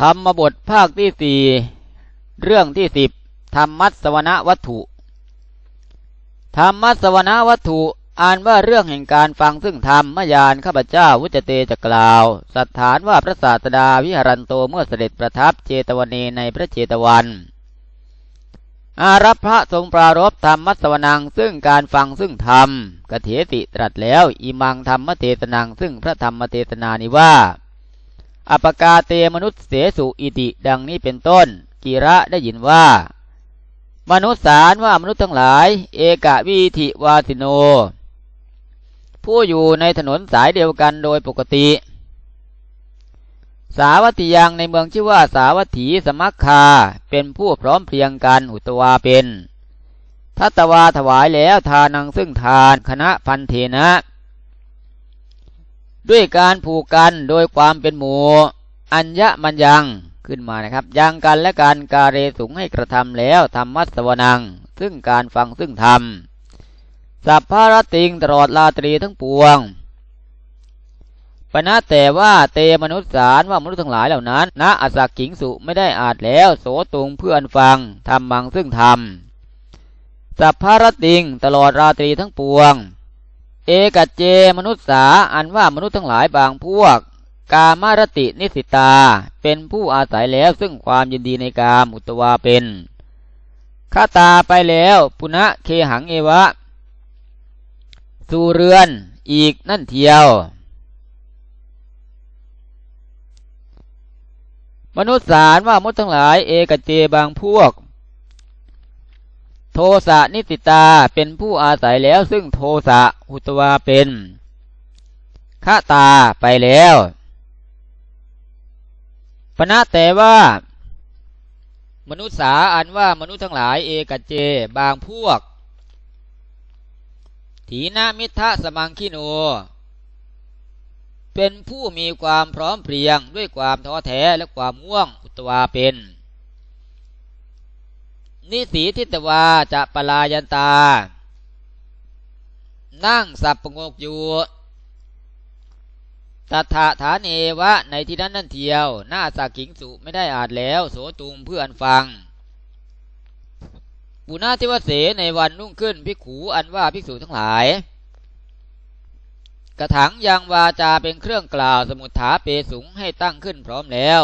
ธรรมบทภาคที่สี่เรื่องที่สิบธรรมัสวนวัตถุธรรมัสวนวัตถุอ่านว่าเรื่องแห่งการฟังซึ่งธรรมมยานข้าพเจ้าวุจเตจะกล่าว สัทฐานว่าพระศาสดาวิหารันโตเมื่อเสด็จประทับเจตวันเนในพระเจตวัน อารับพระทรงปรารบธรรมมัสวนังซึ่งการฟังซึ่งธรรมกเถติตรัสแล้วอิมังธรรมเทศนังซึ่งพระธรรมเทศนานี้ว่า อปกาเตมนุษย์เสสุอิติดังนี้เป็นต้น กีระได้ยินว่า มนุษย์สารว่ามนุษย์ทั้งหลาย เอกวิธิวาสิโน ผู้อยู่ในถนนสายเดียวกันโดยปกติ สาวัตถิยังในเมืองชื่อว่าสาวัตถีสมัคคาเป็นผู้พร้อมเพรียงกันอุตวาเป็นทัตวาถวายแล้วทานังซึ่งทานคณะพันเทนะ ด้วยการผูกกันโดยความเป็นหมู่อัญญะมันยังขึ้นมานะครับยังกันและการการเรสุงให้กระทำแล้วทำมัสวนัง ซึ่งการฟังซึ่งทำสัพพารติงตลอดลาตรีทั้งปวงปณะแต่ว่าเตมนุษย์สารว่ามนุษย์ทั้งหลายเหล่านั้นณอสักขิงสุไม่ได้อาจแล้ว โสตุงเพื่อนฟังทำบังซึ่งทำสัพพารติงตลอดราตรีทั้งปวง เอกเจมนุษย์สาอันว่ามนุษย์ทั้งหลายบางพวก กามารตินิสิตา เป็นผู้อาศัยแล้วซึ่งความยินดีในกามอุตวาเป็นข้าตาไปแล้วปุณะเคหังเอวะ สู่เรือนอีกนั่นเทียว มนุษย์สารว่ามนุษย์ทั้งหลาย เอกเจบางพวก โทสะนิสิตาเป็นผู้อาศัยแล้วซึ่งโทสะอุตวาเป็นฆาตาไปแล้วปณะแต่ว่า มนุษย์สาอันว่ามนุษย์ทั้งหลายเอกเจบางพวก ถีนามิทะสมังคิโน เป็นผู้มีความพร้อมเพรียงด้วยความท้อแท้และความง่วงอุตวาเป็น นิสีทิตวาจะปลายันตา นั่งสับประงกอยู่ตัถาฐานเอวะในที่นั้นนั่นเทียว หน้าสักขิงสุไม่ได้อาจแล้ว โสตุงเพื่อนฟัง ปุณาทิวเสในวันนุ่งขึ้นพิกขูอันว่าภิกษุทั้งหลาย กระถังยางวาจาเป็นเครื่องกล่าวสมุทฐาเปสุงให้ตั้งขึ้นพร้อมแล้ว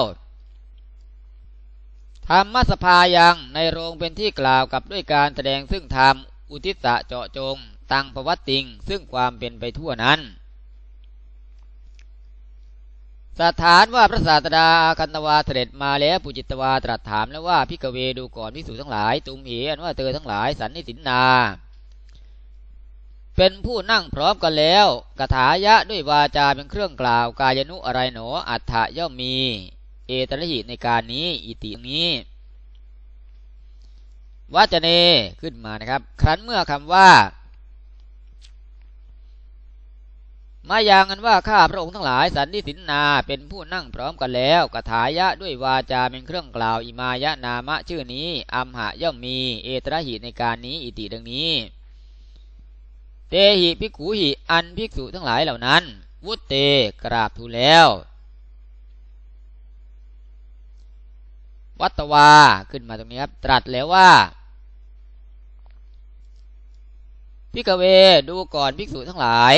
ธรรมสภายังในโรงเป็นที่กล่าวกับด้วยการแสดงซึ่งธรรมอุทิศะเจาะจง ตังประวัติง ซึ่งความเป็นไปทั่วนั้น สถานว่าพระศาสดาคันตวาเสด็จมาแล้วปุจิตวาตรัสถามแล้วว่าพิกเวดูก่อนพิสูจทั้งหลายตุมเหอันว่าเธอทั้งหลายสันนิสินนา เป็นผู้นั่งพร้อมกันแล้วกถายะด้วยวาจาเป็นเครื่องกล่าวกายนุอะไรหนออัฏฐย่อมมี เอตระหิในการนี้ อิตินี้วัจเนขึ้นมานะครับ ครั้นเมื่อคำว่า มาอย่างนั้นว่าข้าพระองค์ทั้งหลายสันนิสินนาเป็นผู้นั่งพร้อมกันแล้วกถายะด้วยวาจาเป็นเครื่องกล่าวอิมายะนามะชื่อนี้อัมหะย่อมมีเอตระหิในการนี้ อิติดังนี้ เตหิภิกขุหิอันภิกษุทั้งหลายเหล่านั้น วุตเตกราบทูลแล้ว วัตวาขึ้นมาตรงนี้ครับ ตรัสแล้วว่าพิกเวดูก่อนภิกษุทั้งหลาย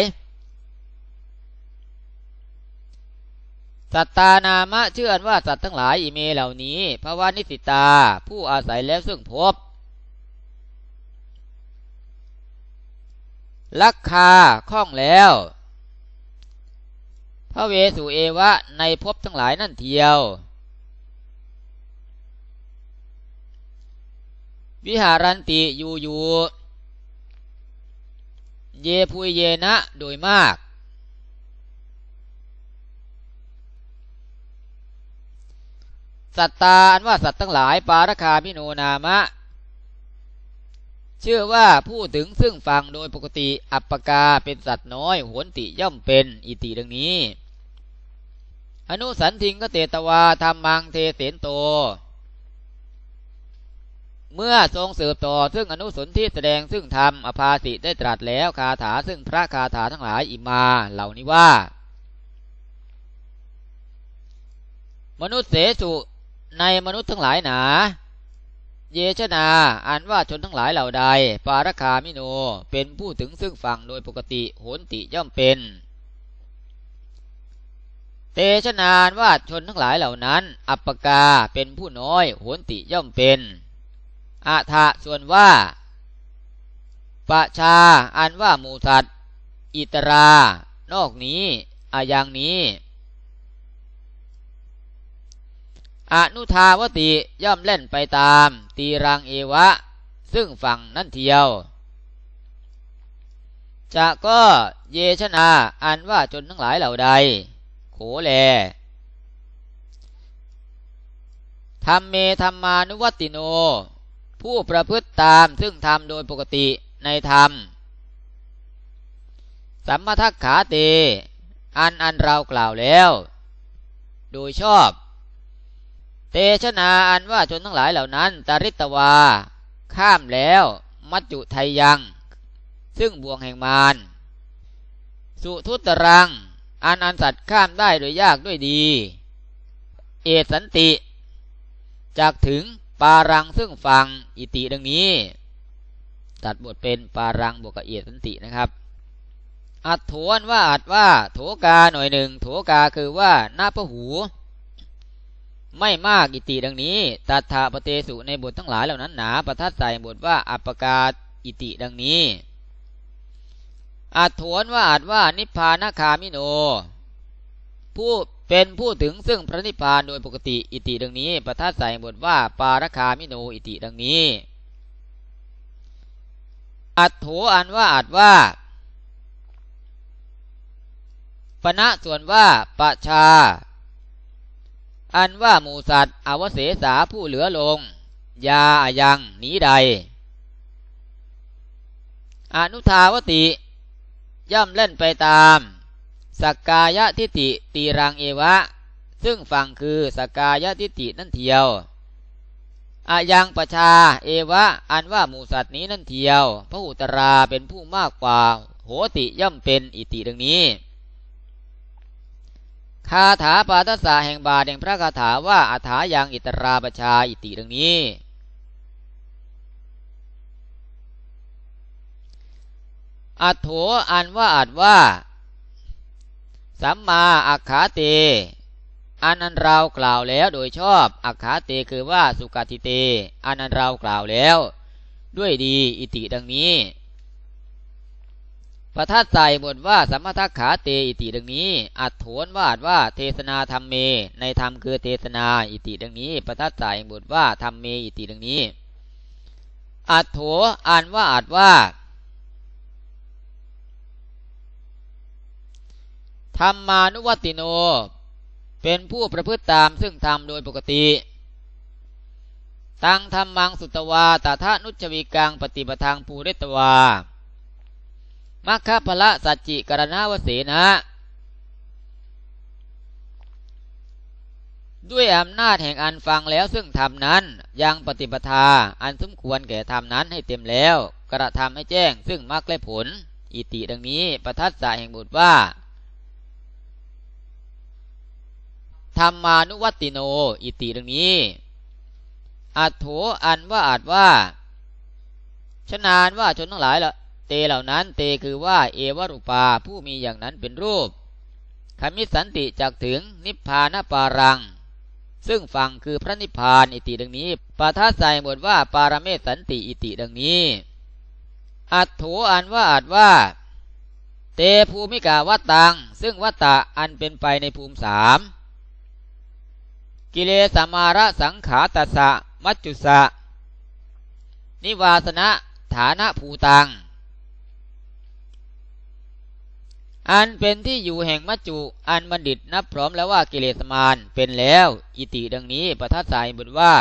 สัตตานามะเชื่อว่าสัตว์ทั้งหลายอิเมเหล่านี้พระวานิสิตา ผู้อาศัยแล้วซึ่งพบลักคาคล่องแล้วพระเวสุเอวะในภพทั้งหลายนั่นเทียว วิหารันติอยู่อยู่เยพุยเยนะโดยมาก สัตตาอันว่าสัตว์ทั้งหลาย ปารคาพิโนนามะเชื่อว่าผู้ถึงซึ่งฟังโดยปกติ อัปปกาเป็นสัตว์น้อยโหนติย่อมเป็นอิติดังนี้ อนุสันทิงก็เตตวาธรรมังเทเสนโต เมื่อทรงสืบต่อซึ่งอนุสนที่แสดงซึ่งธรรมอภาสิได้ตรัสแล้วคาถาซึ่งพระคาถาทั้งหลายอิมาเหล่านี้ว่า มนุษย์เสสุในมนุษย์ทั้งหลายหนาเยชนาอ่านว่าชนทั้งหลายเหล่าใด ปารคามิโน เป็นผู้ถึงซึ่งฝั่งโดยปกติโหนติย่อมเป็น เตชนานว่าชนทั้งหลายเหล่านั้น อัปปกาเป็นผู้น้อยโหนติย่อมเป็น อาทะส่วนว่าปะชาอันว่าหมูสัตว์อิตรา นอกนี้อาอย่างนี้ อนุทาวติย่อมเล่นไปตาม ตีรังเอวะ ซึ่งฝั่งนั่นเทียว จะก็เยชนา อันว่าจนทั้งหลายเหล่าใด โขแลธรรมเมธรรมานุวัติโน ผู้ประพฤติตามซึ่งทำโดยปกติในธรรม สัมมาทักขาเต อันอันเรากล่าวแล้ว โดยชอบ เตชนาอันว่าชนทั้งหลายเหล่านั้น ตริตวา ข้ามแล้ว มัจจุไทยยัง ซึ่งบ่วงแห่งมารสุทุตรัง อันอันสัตว์ข้ามได้โดยยากด้วยดี เอสันติ จากถึง ปารังซึ่งฟังอิติดังนี้ ตัดบทเป็นปารังบวกกับเอียดสันตินะครับ อัดโถนว่าอัดว่า โถกาหน่อยหนึ่งโถกาคือว่าหน้าพหู ไม่มากอิติดังนี้ ตัทธาปเตสุในบททั้งหลายเหล่านั้นหนาประทัดใส่บทว่าอัปปกาอิติดังนี้อัดโถนว่าอัดว่านิพพานคามิโน ผู้ เป็นผู้ถึงซึ่งพระนิพพานโดยปกติอิติดังนี้ประทัดใส่บทว่าปารคามิโนอิติดังนี้ อัดโถอันว่าอัดว่าปณะส่วนว่าปะชา อันว่าหมูสัตว์ อวเสสาผู้เหลือลง ยาอายังหนีใด อนุทาวติ ย่อมเล่นไปตาม สกกายทิติตีรังเอวะ ซึ่งฟังคือสกกายทิตินั่นเทียวอายังประชาเอวะ อันว่าหมูสัตว์นี้นั่นเทียวพระอุตราเป็นผู้มากกว่า โหติย่อมเป็นอิติดังนี้คาถาปาทสะแห่งบาทแห่งพระคาถาว่าอัฐายังอิตราประชาอิติดังนี้ อัตโถอันว่าอัดว่า สัมมาอักขาเต อันนั้นเรากล่าวแล้วโดยชอบอักขาเตคือว่าสุกติเต อันนั้นเรากล่าวแล้ว ด้วยดีอิติดังนี้ประทัดใส่บทว่าสัมมาทักขาเตอิติดังนี้ อัดโถนวาดว่าเทศนาธรรมเม ในธรรมคือเทศนาอิติดังนี้ประทัดใส่บทว่าธรรมเมอิติดังนี้ อัดโถอ่านว่าอัดว่า ธรรมานุวัติโน เป็นผู้ประพฤติตามซึ่งทำโดยปกติ ตังธรรมังสุตวาตถานุจวิกังปฏิปทางภูริตวามัคคะพละสัจจิกรณาวเสนะด้วยอำนาจแห่งอันฟังแล้วซึ่งธรรมนั้นยังปฏิปทาอันสมควรแก่ธรรมนั้นให้เต็มแล้ว กระทำให้แจ้งซึ่งมรรคและผล อิติดังนี้ประทัดสาแห่งบุตรว่าธ รรมานุวัติโน อิติดังนี้อัตโถอันว่าอาจว่าชนานว่าชนทั้งหลายละเตเหล่านั้นเตคือว่าเอวรุปาผู้มีอย่างนั้นเป็นรูปคมิสันติจากถึงนิพพานปารัง ซึ่งฟังคือพระนิพพานอิติดังนี้ปาทัสใส่บทว่าปารเมสันติอิติดังนี้ อัตโถอันว่าอาจว่า เตภูมิกาวัตตัง ซึ่งวัตตะอันเป็นไปในภูมิสาม กิเลสมาระสังขาตสะมัจจุสะ นิวาสนะฐานะภูตัง อันเป็นที่อยู่แห่งมัจจุ อันบัณฑิตนับพร้อมแล้วว่ากิเลสมารเป็นแล้ว อิติดังนี้ประทัดสายบุตรว่า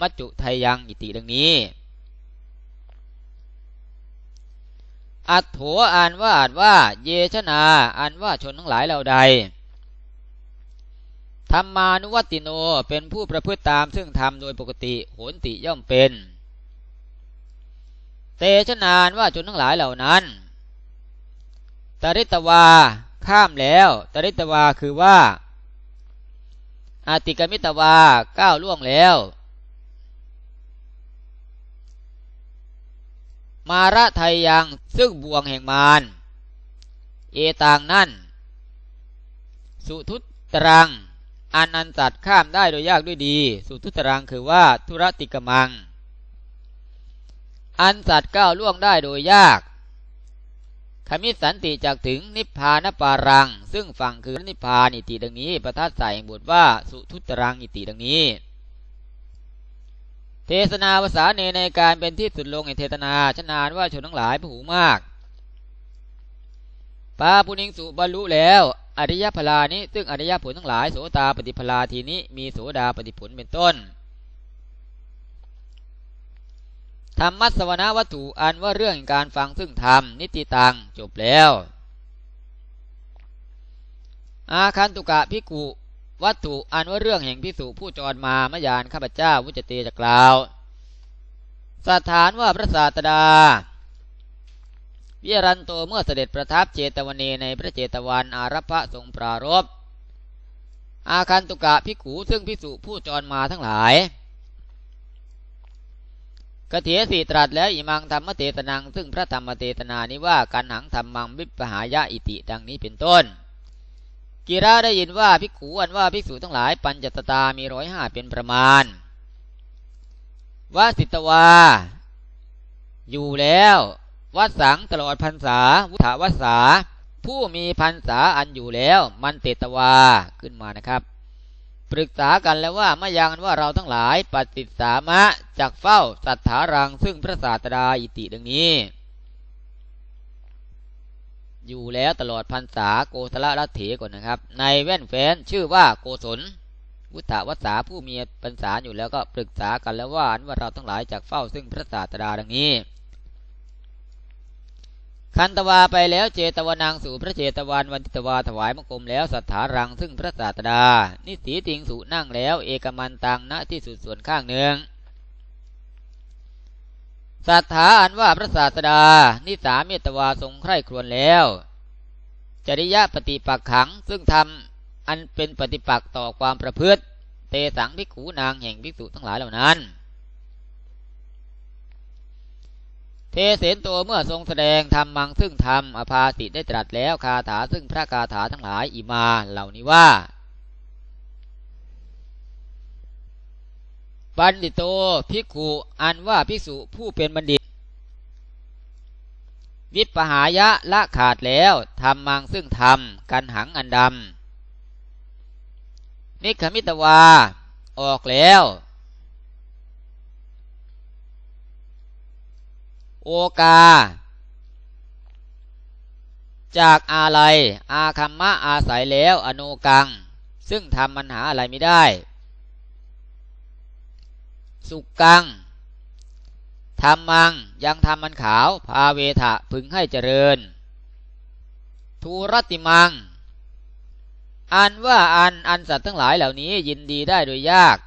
มัจจุไทยังอิติดังนี้ อัตโถอ่านว่าอ่านว่า เยชนาอ่านว่าชนทั้งหลายเหล่าใด ธรรมานุวัติโนเป็นผู้ประพฤติตามซึ่งทำโดยปกติโหนติย่อมเป็น เตชนานว่าจนทั้งหลายเหล่านั้นตริตวาข้ามแล้วตริตวาคือว่าอาติกมิตวาก้าวล่วงแล้ว มาระไทยยังซึ่งบ่วงแห่งมารเอต่างนั่น สุทุตรัง อันอันสัตว์ข้ามได้โดยยากด้วยดี สุทุตรังคือว่าธุรติกมัง อันสัตว์ก้าวล่วงได้โดยยากขมิสันติจากถึงนิพพานปารัง ซึ่งฝั่งคือนิพพานอิติดังนี้ ประทัดใส่บทว่าสุทุตรังอิติดังนี้ เทศนาภาษาเนในการเป็นที่สุดลงในเทศนาชนานว่าชนทั้งหลายผู้หูมากปาปุณิงสุบรรลุแล้ว อริยพลานี้ ซึ่งอริยผลทั้งหลายโสตาปฏิพลาทีนี้มีโสดาปฏิผลเป็นต้นธรรมัสวนาวัตถุอันว่าเรื่องการฟังซึ่งธรรมนิติตังจบแล้ว อาคันตุกะพิกุวัตถุอันว่าเรื่องแห่งพิสุผู้จรมามยานข้าพเจ้าวุจเตจะกล่าว สถานว่าพระศาสดา วิรันโตเมื่อเสด็จประทับเจตวันีในพระเจตวันอารัพะทรงปรารบอาคันตุกะพิกูซึ่งพิสุผู้จรมาทั้งหลายกเถียสีตรัสแล้วอิมังธรรมเตตนัง ซึ่งพระธรรมเตตนานี้ว่าการหังธรรมังวิปหายะอิติดังนี้เป็นต้นกิราได้ยินว่าภิกขุอันว่าภิกษุทั้งหลาย ปัญจตตามีร้อยห้าเป็นประมาณว่าสิตวา อยู่แล้ว วัดสังตลอดพรรษาวุฒาวัสาผู้มีพรรษาอันอยู่แล้ว มันเตตวาขึ้นมานะครับ ปรึกษากันแล้วว่ามายังว่าเราทั้งหลายปฏิสามะจากเฝ้าสัทธารังซึ่งพระศาสดาอิติดังนี้ อยู่แล้วตลอดพรรษาโกศลรัตเถก่อนนะครับ ในแว่นแฟนชื่อว่าโกศลวุฒวัสาผู้มีพรรษาอยู่แล้วก็ปรึกษากันแล้วว่าอันว่าเราทั้งหลายจากเฝ้าซึ่งพระศาสดาดังนี้ คันตวาไปแล้วเจตวนางสู่พระเจตวันวันติตวาถวายมกรมแล้วสัทธารังซึ่งพระศาสดา นิสีติงสุนั่งแล้วเอกมันตังณที่สุดส่วนข้างหนึ่งสัทธาอันว่าพระศาสดา นิสาเมตวาทรงใคร่ครวญแล้ว จริยะปฏิปักขังซึ่งทำอันเป็นปฏิปักษ์ต่อความประพฤติ เตสังพิขูนางแห่งพิสุทั้งหลายเหล่านั้น เทเสนตัวเมื่อทรงแสดงธรรมังซึ่งธรรมอภาสิได้ตรัสแล้วคาถาซึ่งพระคาถาทั้งหลายอิมาเหล่านี้ว่า ปันติโตภิกขุอันว่าภิกษุผู้เป็นบัณฑิต วิปหายะละขาดแล้วทำมังซึ่งธรรมกันหังอันดำนิคมิตวา ออกแล้ว โอกา จากอะไรอาคัมมะอาศัยแล้วอนุกัง ซึ่งทำมันหาอะไรไม่ได้ สุกังทำมังยังทำมันขาว พาเวทะพึงให้เจริญทูรติมัง อันว่าอันอันสัตว์ทั้งหลายเหล่านี้ยินดีได้โดยยาก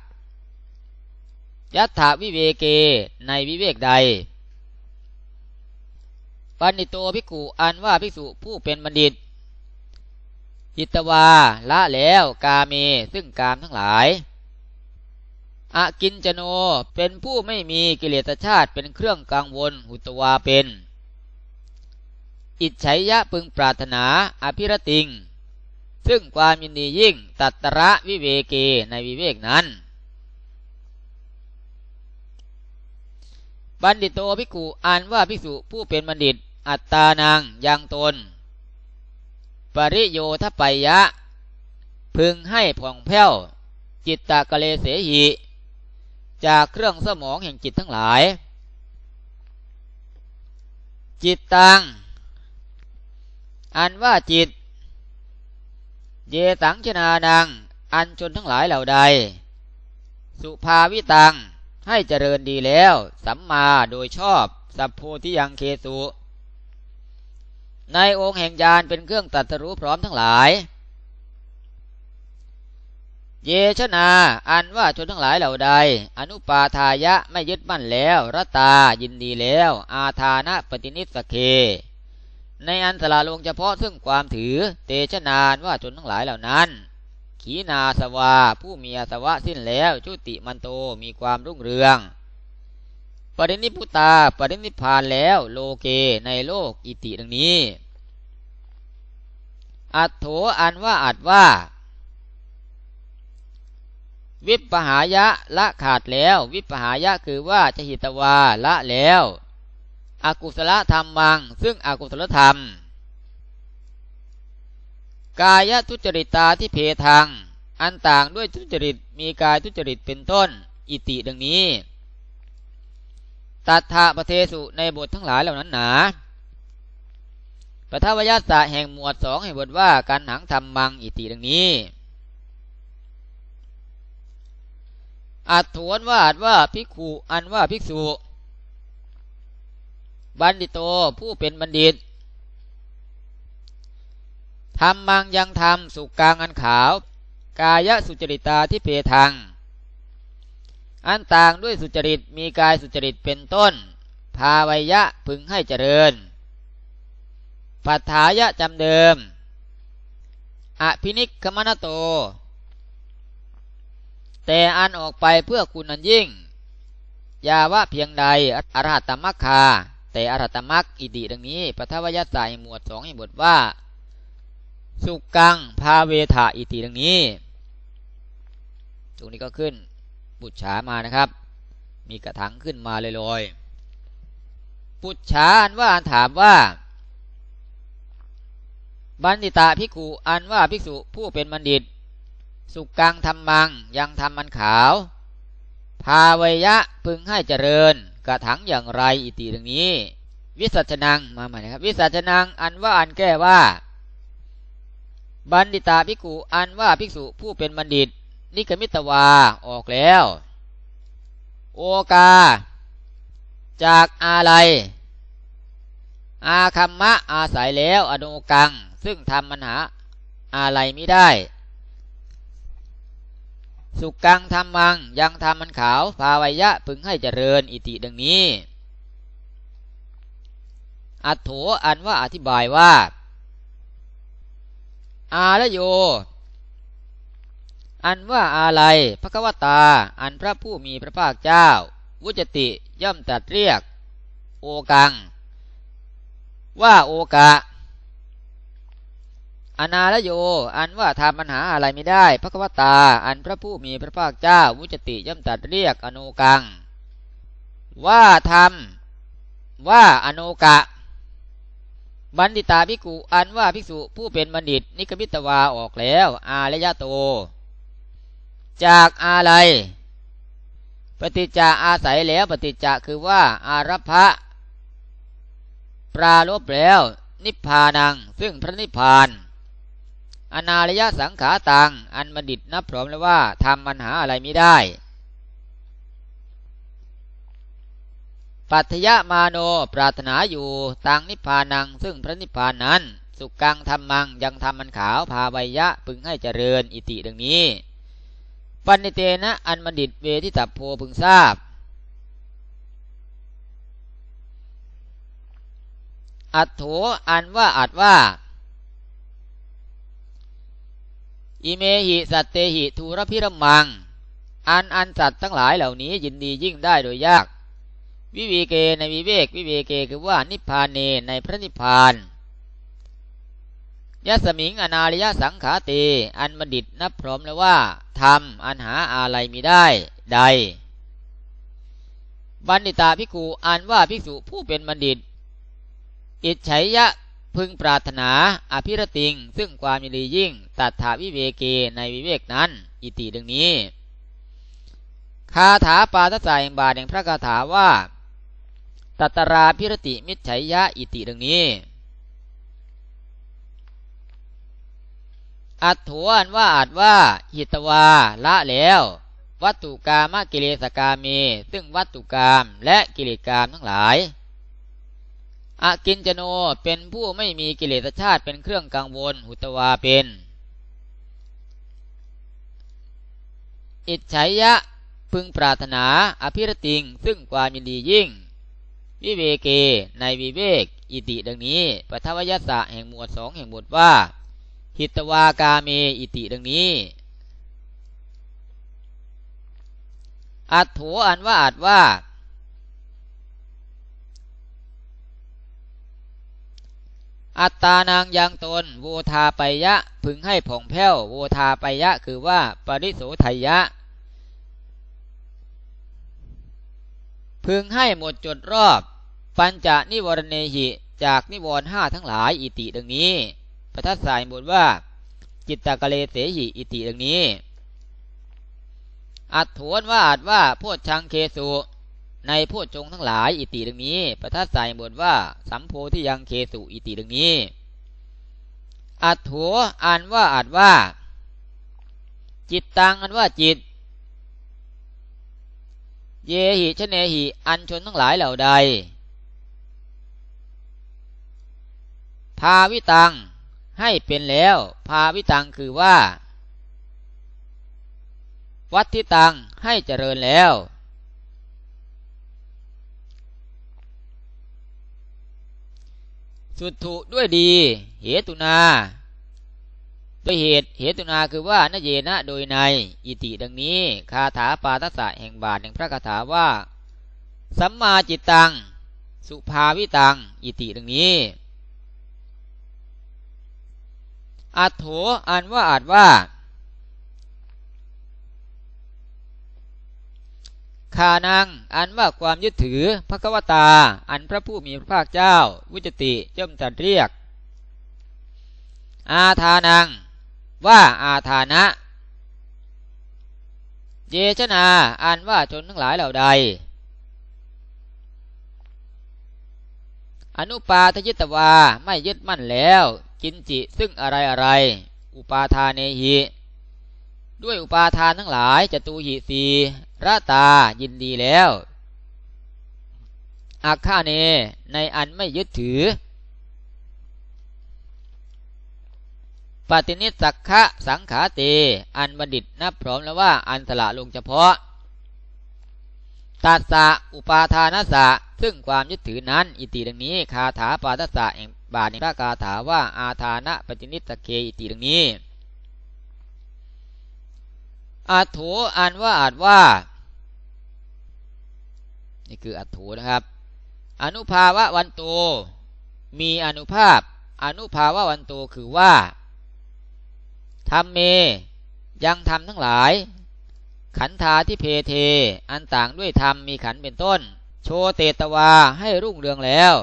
ยัตถาวิเวเกในวิเวกใด ปันิโตภิกขุอันว่าภิกษุผู้เป็นบัณฑิตจิตวาละแล้วกาเมซึ่งกามทั้งหลายอากินจโนเป็นผู้ไม่มีกิเลสชาติเป็นเครื่องกังวลหุตวาเป็น อิจฉยะพึงปรารถนาอภิรติง ซึ่งความยินดียิ่งตัตระวิเวเกในวิเวกนั้นบัณฑิตโตภิกขุอันว่าภิกษุผู้เป็นบัณฑิต อัตตานังยังตน ปริโยทปยะ พึงให้ผ่องแผ้ว จิตตะกะเลเสหิ จากเครื่องสมองแห่งจิตทั้งหลาย จิตตัง อันว่าจิต เยสังชนานัง อันชนทั้งหลายเหล่าใด สุภาวิตังให้เจริญดีแล้ว สัมมาโดยชอบ สัพโพธิยังเคสุ ในองค์แห่งญาณเป็นเครื่องตัดรู้พร้อมทั้งหลาย เยชนาอันว่าชนทั้งหลายเหล่าใด อนุปาทายะไม่ยึดมั่นแล้วรตายินดีแล้ว อาทานะปฏินิสเค ในอันสละลงเฉพาะซึ่งความถือ เตชนานว่าชนทั้งหลายเหล่านั้น ขีนาสวาผู้มีอาสวะสิ้นแล้วชุติมันโตมีความรุ่งเรืองปรินิพุตาปรินิพานแล้วโลเกในโลกอิติดังนี้ อัตโถอันว่าอัดว่า วิปหายะละขาดแล้ว วิปหายะคือว่าจะหิตวาละแล้วอกุศลธรรมมัง ซึ่งอกุศลธรรม กายทุจริตตาที่เพทัง อันต่างด้วยทุจริตมีกายทุจริตเป็นต้น อิติดังนี้ ตัทธะประเทสุในบททั้งหลายเหล่านั้นหนา ปทวยาสะแห่งหมวดสองให้บทว่าการหังธรรมังอิติดังนี้อัดถวนว่าอัดว่าภิกขุอันว่าภิกษุ บัณฑิโตผู้เป็นบัณฑิตทำมังยังทำสุกกลางอันขาว กายสุจริตาที่เพทัง อันต่างด้วยสุจริตมีกายสุจริตเป็นต้น ภาวยะพึงให้เจริญ ปัฏฐายะจำเดิม อภินิคมนโต แต่อันออกไปเพื่อคุณอันยิ่ง ยาวะเพียงใด อรหัตตมัคคา แต่อรหัตตมัคอิติดังนี้ปัทวยะสายหมวดสองให้บทว่า สุกังพาเวทาอิติดังนี้ ตรงนี้ก็ขึ้นปุจฉามานะครับ มีกระถังขึ้นมาลอยๆปุจฉาอันว่าอันถามว่า บัณฑิตาภิกขุอันว่าภิกษุผู้เป็นบัณฑิต สุกังทำมังยังทำมันขาวพาวยะพึงให้เจริญ กระถังอย่างไรอิติดังนี้ วิสัชนังมาใหม่นะครับ วิสัชนังอันว่าอันแก้ว่า บัณฑิตาภิกขุอันว่าภิกษุผู้เป็นบัณฑิต นิกมิตวาออกแล้ว โอกา จากอะไรอาคัมมะอาศัยแล้วอนุกัง ซึ่งทำมันหาอะไรไม่ได้ สุกังทำมังยังทำมันขาวภาวยะพึงให้เจริญอิติดังนี้ อัตโถอันว่าอธิบายว่า อาละโย อันว่าอะไรพระกวตา อันพระผู้มีพระภาคเจ้า วุจติย่อมตัดเรียก โอกัง ว่าโอกะ อนาลโย อันว่าทำปัญหาอะไรไม่ได้ พระกวตา อันพระผู้มีพระภาคเจ้าวุจติย่อมตัดเรียกอนุกัง ว่าทำว่าอนุกะ บัณฑิตาภิกุอันว่าภิกษุผู้เป็นบัณฑิต นิกมิตวาออกแล้ว อาลยะโต จากอะไร ปฏิจจาอาศัยแล้วปฏิจจาคือว่า อารัพะปราลบแล้ว นิพพานัง ซึ่งพระนิพพาน อนาลยะสังขาตัง อันบัณฑิตนับพร้อมแล้วว่าทำปัญหาอะไรไม่ได้ ปัทยมาโนปรารถนาอยู่ตังนิพพานัง ซึ่งพระนิพพานนั้น สุกังธรรมังยังทำมันขาวพาใบยะพึงให้เจริญอิติดังนี้ ปันิเตนะอันบัณฑิตเวทิตับโพพึงทราบอัตโถอันว่าอัดว่า อิเมหิสัตเตหิทูรพิรมัง อันอันสัตว์ทั้งหลายเหล่านี้ยินดียิ่งได้โดยยาก วิเวเกในวิเวกวิเวเกคือว่านิพพานเนในพระนิพพานยะสมิงอนาลิยสังขาเต อันบัณฑิตนับพร้อมแล้วว่าทำอันหาอะไรมีได้ใด บัณฑิตาภิกขุอันว่าภิกษุผู้เป็นบัณฑิต อิจฉยะ พึงปรารถนาอภิรติง ซึ่งความยินดียิ่ง ตัดถาวิเวเกในวิเวกนั้น อิติดังนี้ คาถาปาทศายบาทแห่งพระคาถาว่า ตัตราพิรติมิจฉยะอิติดังนี้ อัตถวนว่าอาจว่าหิตวาละแล้ว วัตถุกรรมกิเลสกามีซึ่งวัตถุกรรมและกิเลสกรรมทั้งหลาย อากินจโนเป็นผู้ไม่มีกิเลสชาติเป็นเครื่องกังวล หุตวาเป็น อิจฉยะพึงปรารถนาอภิรติง ซึ่งความยิดียิ่ง วิเวเก ในวิเวก อิติดังนี้ปทวยสะแห่งหมวดสองแห่งบทว่า หิตวากาเมอิติดังนี้ อัตโถอันว่าอาจว่า อัตตานางยังตนโวทาไปยะ พึงให้ผ่องแผ้วโวทาไปยะ คือว่าปริโสไทยะ พึงให้หมดจดรอบ ปัญจนิวรณเนหิจากนิวรณ์ห้าทั้งหลายอิติดังนี้ประทัดสายบทว่า จิตตะกะเลเสหิอิติดังนี้ อัดโถนว่าอัดว่าโพชังเคสุ ในโพชงทั้งหลายอิติดังนี้ ประทัดสายบทว่าสัมโพธิยังเคสุอิติดังนี้ อัดโถอ่านว่าอัดว่า จิตตังอันว่าจิต เยหิชเนหิอันชนทั้งหลายเหล่าใดพาวิตังให้เป็นแล้วพาวิตังคือว่า วัดที่ตังให้เจริญแล้ว สุดถุด้วยดี เหตุนาด้วยเหตุเหตุนาคือว่านเยนะโดยใน อิติดังนี้ คาถาปาทัสสะแห่งบาทแห่งพระคาถาว่า สัมมาจิตตัง สุภาวิตัง อิติดังนี้อัดโถอ่านว่าอาจว่า ขานางอันว่าความยึดถือพระกวตา อันพระผู้มีพระภาคเจ้า วิจติย่อมจัดเรียก อาทานัง ว่าอาทานะเยชนาอันว่าชนทั้งหลายเหล่าใด อนุปาทยิตวาไม่ยึดมั่นแล้ว กินจิซึ่งอะไรอะไร อุปาทานเนหิ ด้วยอุปาทานทั้งหลายจตูหิสี ระตายินดีแล้วอาคาเนในอันไม่ยึดถือ ปฏินิสักขะสังขาเต อันบัณฑิตนับพร้อมแล้วว่าอันสละลงเฉพาะตัสสะอุปาทานสะซึ่งความยึดถือนั้น อิติดังนี้คาถาปาทัสสะแห่งบาทในพระคาถาว่าอาทานะปฏินิสเคอิติดังนี้อาโถอ่านว่าอาจว่า นี่คืออัตถูนะครับ อนุภาวะวันโต มีอนุภาพ อนุภาวะวันโตคือว่าทำเม ยังทำทั้งหลาย ขันธาที่เพเท อันต่างด้วยธรรมมีขันเป็นต้น โชเตตวาให้รุ่งเรืองแล้ว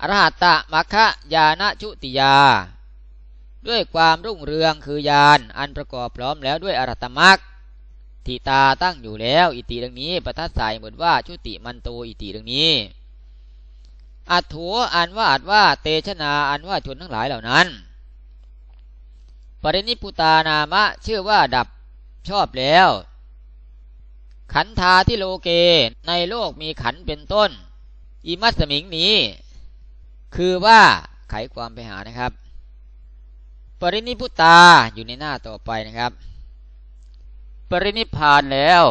อรหัตตะมัคคะยาณชุติยา ด้วยความรุ่งเรืองคือยานอันประกอบพร้อมแล้วด้วยอรหัตมัก ทิตาตั้งอยู่แล้ว อิติดังนี้ประทัดสายเหมือนว่าชุติมันโตอิติดังนี้อัถูอันว่าอัดว่าเตชนาอันว่าชนทั้งหลายเหล่านั้นปรินิพุตานามะชื่อว่าดับชอบแล้ว ขันธาที่โลเกในโลกมีขันเป็นต้นอิมัสมิงนี้ คือว่าไขความไปหานะครับ ปรินิพุตาอยู่ในหน้าต่อไปนะครับ ปรินิพานแล้ว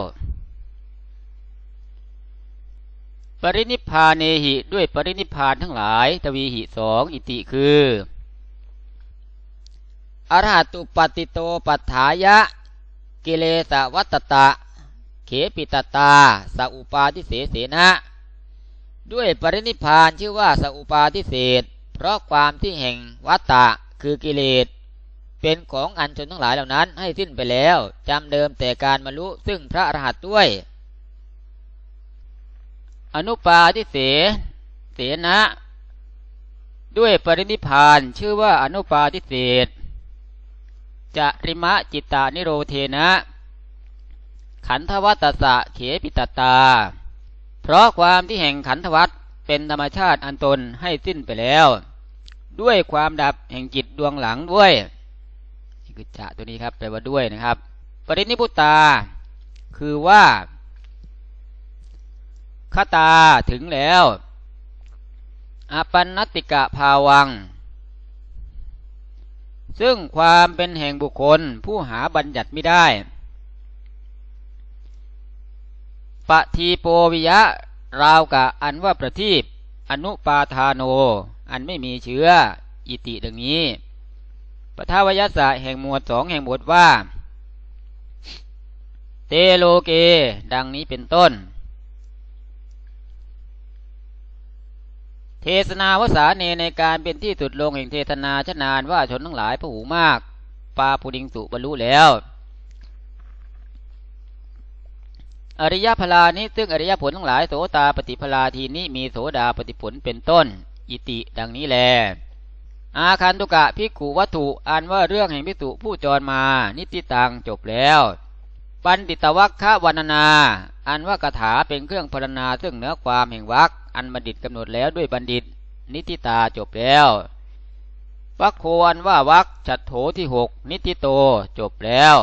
ปรินิพานเนหิด้วยปรินิพานทั้งหลาย ทวีหิสองอิติคืออรหัตุปฏิโตปัฏฐายะ กิเลสวัตตะ เขปิตตาสอุปาทิเสเสนะ ด้วยปรินิพานชื่อว่าสัพปาทิเศษเพราะความที่แห่งวัตตะคือกิเลส เป็นของอันชนทั้งหลายเหล่านั้น ให้สิ้นไปแล้วจำเดิมแต่การมรรลุซึ่งพระอรหันต์ด้วย อนุปาทิเสเสนะ ด้วยปรินิพานชื่อว่าอนุปาทิเศษจะริมะจิตตานิโรเทนะ ขันธวัตตะเขปิตตา เพราะความที่แห่งขันธวัตเป็นธรรมชาติอันตนให้สิ้นไปแล้ว ด้วยความดับแห่งจิตดวงหลังด้วย คือจะตัวนี้ครับแปลว่าด้วยนะครับปรินิพุตา คือว่าคตาถึงแล้วอปันนติกะภาวัง ซึ่งความเป็นแห่งบุคคลผู้หาบัญญัติไม่ได้ปทีโปวิยะ ราวกะอันว่าประทีปอนุปาทานโน อันไม่มีเชื้อ อิติดังนี้ ปทาวยสะแห่งหมวดสองแห่งบทว่า เตโลเก ดังนี้เป็นต้น เทศนาวสาเนในการเป็นที่สุดลงแห่งเทศนาชนานว่าชนทั้งหลายผู้หูมาก ปาปุดิงสุบรรลุแล้ว อริยพลานี้ซึ่งอริยผลทั้งหลายโสตาปฏิพลาทีนี้มีโสดาปฏิผลเป็นต้น อิติดังนี้แล อาคันตุกะพิกุวัตถุอันว่าเรื่องแห่งพิสุผู้จรมา นิติตังจบแล้ว ปันติตวัคคะวันนา อันว่ากถาเป็นเครื่องพรรณนาซึ่งเนื้อความแห่งวักอันบัณฑิตกำหนดแล้วด้วยบัณฑิต นิติตาจบแล้ววัคโคอันว่าวักจัดโถที่หกนิติโตจบแล้ว